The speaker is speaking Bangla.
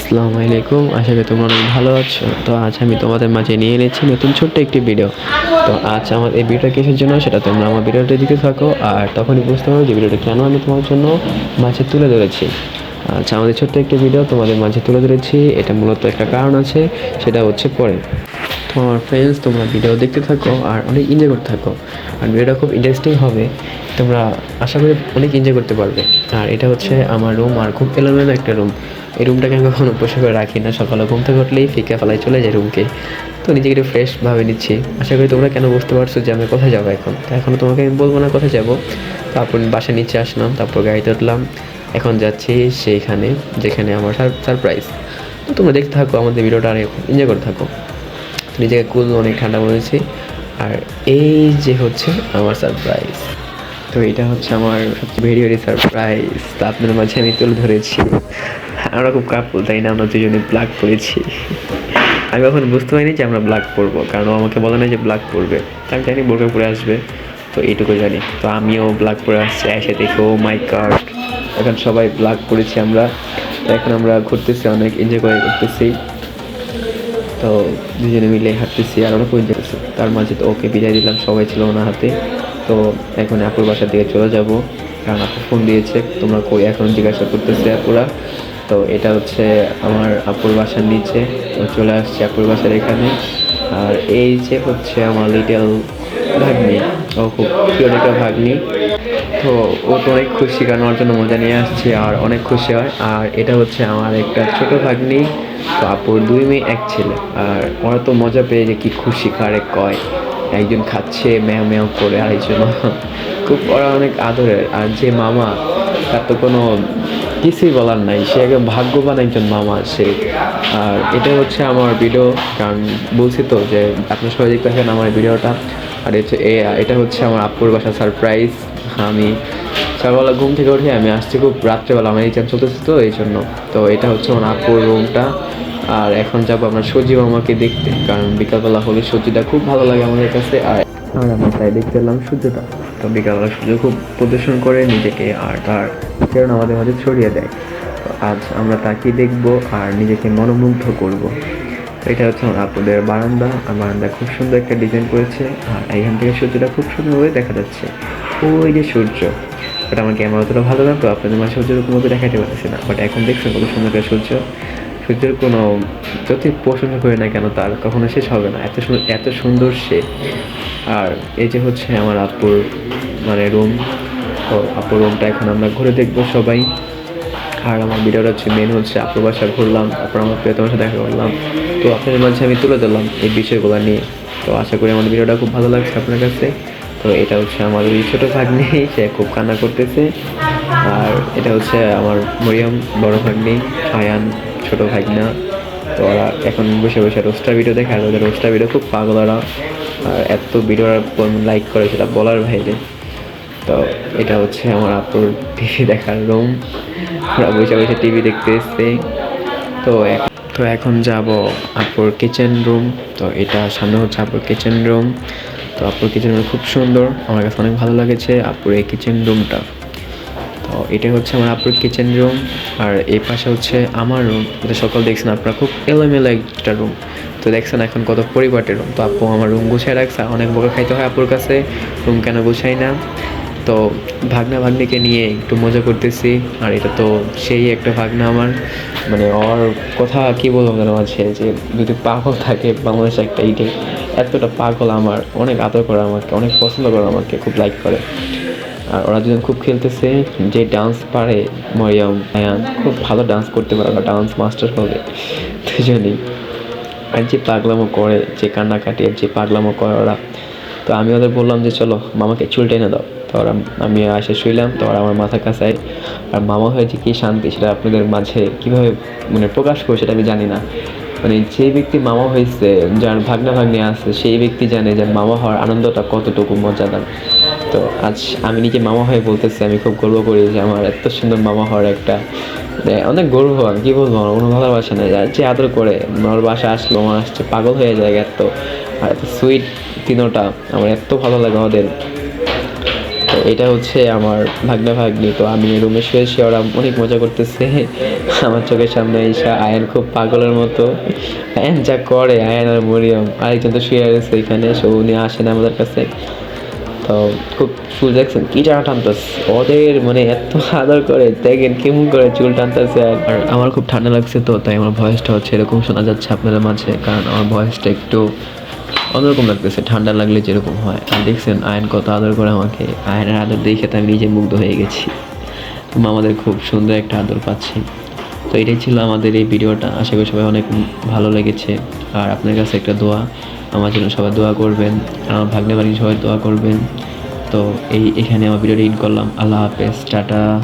আসসালামু আলাইকুম। আশা করি তোমরা অনেক ভালো আছো। তো আজ আমি তোমাদের মাঝে নিয়ে এনেছি নতুন ছোট্ট একটি ভিডিও। তো আজ আমার এই ভিডিওটা কিসের জন্য সেটা তোমরা আমার ভিডিওটা দিকে থাকো। আর তখনই বুঝতে পারো যে ভিডিওটা কেন আমি তোমার জন্য মাঝে তুলে ধরেছি। আচ্ছা আমাদের ছোট্ট একটি ভিডিও তোমাদের মাঝে তুলে ধরেছি। এটা মূলত একটা কারণ আছে, সেটা হচ্ছে পরে। তো আমার ফ্রেন্ডস তোমরা ভিডিও দেখতে থাকো আর অনেক এনজয় করতে থাকো। আর ভিডিওটা খুব ইন্টারেস্টিং হবে। তোমরা আশা করি অনেক এনজয় করতে পারবে। আর এটা হচ্ছে আমার রুম আর খুব এলোমেলো একটা রুম এই রুমটাকে আমি কখনো করে রাখি না। সকালে ঘুম থেকে উঠলেই ফিকা ফেলায় চলে যায় রুমকে তো নিজেকে একটু ফ্রেশ ভাবে নিচ্ছি। আশা করি তোমরা কেন বুঝতে পারছ যে আমি কোথায় যাব এখন? তো এখন তোমাকে আমি বলব না কোথায় যাব। তারপর বাসা নিচে আসলাম, তারপর গাড়িতে উঠলাম। এখন যাচ্ছি সেইখানে, যেখানে আমার সারপ্রাইজ তো তোমরা দেখতে থাকো, আমাদের ভিডিওটা আর এনজয় করতে থাকো। নিজেকে কুল অনেক ঠান্ডা বলেছি আর এই যে হচ্ছে আমার সারপ্রাইজ তো এটা হচ্ছে আমার সবচেয়ে ভেরি ভেরি সারপ্রাইজ তা আপনার মাঝে আমি তুলে ধরেছি। আমরা খুব কাপল, তাই না? আমরা দুজনে ব্ল্যাক পরেছি আমি এখন বুঝতে পারিনি যে আমরা ব্ল্যাক পরবো। কারণ আমাকে বলে না যে ব্ল্যাক পরবে। তা আমি জানি বোরকা পরে আসবে। তো এইটুকু জানি। তো আমিও ব্ল্যাক পরে আসছি। এসে দেখো মাই কার্ড এখন সবাই ব্ল্যাক পরেছি আমরা। তো এখন আমরা ঘুরতেছি, অনেক এনজয় করে করতেছি তো দুজনে মিলে হাঁটতেছি আর অনেক করছি তার মাঝে তো ওকে বিদায় দিলাম, সবাই ছিল ওনার হাতে। তো এখন আপুর বাসার দিকে চলে যাব। কারণ আপু ফোন দিয়েছে, তোমরা কই এখন জিজ্ঞাসা করতেছে আপুরা। তো এটা হচ্ছে আমার আপুর বাসার নিচে। তো চলে আসছি আপুর বাসার এখানে। আর এই যে হচ্ছে আমার লিটেল ভাগ্নি। ও খুব প্রিয় একটা ভাগ্নি। তো ও তো অনেক খুশি, কারণ ওর জন্য মজা নিয়ে আসছে আর অনেক খুশি হয়। আর এটা হচ্ছে আমার একটা ছোট ভাগ্নি। তো আপুর দুই মেয়ে, এক ছেলে। আর ওরা তো মজা পেয়ে যে কি খুশি, কারে কয়। একজন খাচ্ছে, ম্যাও ম্যাও করে আরেকজন। খুব, ওরা অনেক আদরের। আর যে মামা, তার তো কোনো কিছুই বলার নাই। সে একদম ভাগ্যবান একজন মামা সে। আর এটা হচ্ছে আমার ভিডিও কারণ বলছি তো যে, আপনার সবাই দেখতে আমার ভিডিওটা আর এটা হচ্ছে আমার আপুর বাসা সারপ্রাইজ আমি সকালবেলা ঘুম থেকে উঠে আমি আসছি খুব রাত্রেবেলা, আমার এক্সাম চলতেছে তো, এই জন্য। তো এটা হচ্ছে আমার আপুর রুমটা আর এখন যাব আপনার সজি মামাকে দেখতে, কারণ বিকালবেলা হলে সজিটা খুব ভালো লাগে আমাদের কাছে। আর আর আমরা তাই দেখতে এলাম সূর্যটা। তো বিকালবেলা সূর্য খুব প্রদর্শন করে নিজেকে আর তার প্রেরণা আমাদের মাঝে ছড়িয়ে দেয়। তো আজ আমরা তাকে দেখব আর নিজেকে মনোমুগ্ধ করব। এটা হচ্ছে আমার আপুদের বারান্দা। আর বারান্দা খুব সুন্দর একটা ডিজাইন করেছে। আর এইখান থেকে সূর্যটা খুব সুন্দরভাবে দেখা যাচ্ছে। ওই যে সূর্য। ওটা আমার ক্যামেরা অতটা ভালো না, তো আপনাদের মাঝে সূর্য কোনোভাবে দেখাতে পারতেছি না। বাট এখন দেখছেন কত সুন্দর সূর্য। সূর্যের কোনো যতই প্রশংসা করি না কেন তার কখনো শেষ হবে না। এত সুন্দর এত সুন্দর সে। আর এই যে হচ্ছে আমার আপুর মানে রুম তো আপুর রুমটা এখন আমরা ঘুরে দেখব সবাই। আর আমার ভিডিওটা হচ্ছে মেন হচ্ছে আপুর বাসা ঘুরলাম তারপর আমার প্রিয়তমার সাথে দেখা করলাম। তো আপনাদের মাঝে আমি তুলে দিলাম এই বিষয়গুলো নিয়ে। তো আশা করি আমার ভিডিওটা খুব ভালো লাগছে আপনার কাছে। তো এটা হচ্ছে আমার ওই ছোটো ভাগ্নি, সে খুব কান্না করতেছে। আর এটা হচ্ছে আমার মরিয়ম, বড় ভাগ্নি আয়ান ছোটো ভাগনা। তো ওরা এখন বসে বসে রোস্টার ভিডিও দেখে, আর ওদের রোস্টার ভিডিও খুব পাগল ওরা। আর এত ভিডিও লাইক করে সেটা বলার বাইরে। তো এটা হচ্ছে আমার আপুর টিভি দেখার রুম ওরা বসে বসে টিভি দেখতে এসছে তো তো এখন যাব আপুর কিচেন রুম তো এটা সামনে হচ্ছে আপুর কিচেন রুম তো আপুর কিচেন রুম খুব সুন্দর, আমার কাছে অনেক ভালো লেগেছে আপুর এই কিচেন রুমটা তো এটা হচ্ছে আমার আপুর কিচেন রুম আর এই পাশে হচ্ছে আমার রুম এটা সকাল দেখছেন, আপনারা খুব এলোমেলো একটা রুম তো দেখছেন এখন কত পরিবারের রুম তো আপু আমার রুম গুছিয়ে রাখছে, অনেক বকা খাইতে হয় আপুর কাছে রুম কেন গুছাই না। তো ভাগনা ভাগ্নিকে নিয়ে একটু মজা করতেছি, আর এটা তো সেই একটা ভাগনা আমার। মানে ওর কথা কি বলব আপনার মাঝে, যে যদি পাগল থাকে বাংলাদেশে একটা এইটে এতটা পাগল আমার, অনেক আদর করে আমাকে, অনেক পছন্দ করে আমাকে, খুব লাইক করে। আর ওরা দুজন খুব খেলতেছে, যে ডান্স পারে, মরিয়াম আয়ান খুব ভালো ডান্স করতে পারে ওরা ডান্স মাস্টার হবে, দুজনেই। আর যে পাগলামো করে, যে কান্নাকাটি, আর যে পাগলামো করে ওরা। তো আমি ওদের বললাম যে, চলো, মামাকে চুল টেনে দাও। তো ওরা, আমি এসে শুইলাম, তো ওরা আমার মাথা কাছে আয়। আর মামা হয়েছে কি শান্তি, সেটা আপনাদের মাঝে কীভাবে মানে প্রকাশ করব সেটা আমি জানি না। মানে যে ব্যক্তি মামা হয়েছে, যার ভাগ্না ভাগ্নি আছে, সেই ব্যক্তি জানে যে মামা হওয়ার আনন্দটা কতটুকু মজাদার। তো আজ আমি নিজে মামা হয়ে বলতেছি, আমি খুব গর্ব করি যে আমার এত সুন্দর মামা হওয়ার একটা অনেক গর্ব, আমি কী বলব, আমার কোনো ভালোবাসা নেই। আর যে আদর করে আমার বাসা আসলো আমার আসছে পাগল হয়ে যায় এত আর এত সুইট তিনোটা আমার এত ভালো লাগে তো এটা হচ্ছে আমার ভাগ্না ভাগ্নি, তো আমি রুমে শুয়েছি ওরা অনেক মজা করতেছে। আমার চোখের সামনে এসে আয়ন খুব পাগলের মতো। আয়ন যা করে, আয়ন আর মরিয়ম, আরেকজন তো শুয়ে রয়েছে এখানে, সো উনি আসেন আমাদের কাছে। তো খুব চুল দেখছেন, কি টানা টানতেছে ওদের মানে এত আদর করে, দেখেন কেমন করে চুল টানতেছে আর আমার খুব ঠান্ডা লাগছে তো, তাই আমার ভয়েসটা হচ্ছে এরকম শোনা যাচ্ছে আপনাদের মাঝে, কারণ আমার ভয়েসটা একটু অন্যরকম লাগতেছে ঠান্ডা লাগলে যেরকম হয়। আর দেখছেন, আয়ন কত আদর করে আমাকে। আয়নের আদর দেখে তো আমি নিজে মুগ্ধ হয়ে গেছি। আমাদের খুব সুন্দর একটা আদর পাচ্ছি। তো এটাই ছিল আমাদের এই ভিডিওটা। আশা করি সবাই অনেক ভালো লেগেছে। আর আপনার কাছে একটা দোয়া। আমার জন্য সবাই দোয়া করবেন। আমার ভাগ্নে বাড়ি সবাই দোয়া করবেন। তো এই এখানে আমার ভিডিওটা ইন করলাম। আল্লাহ হাফেজ। টাটা।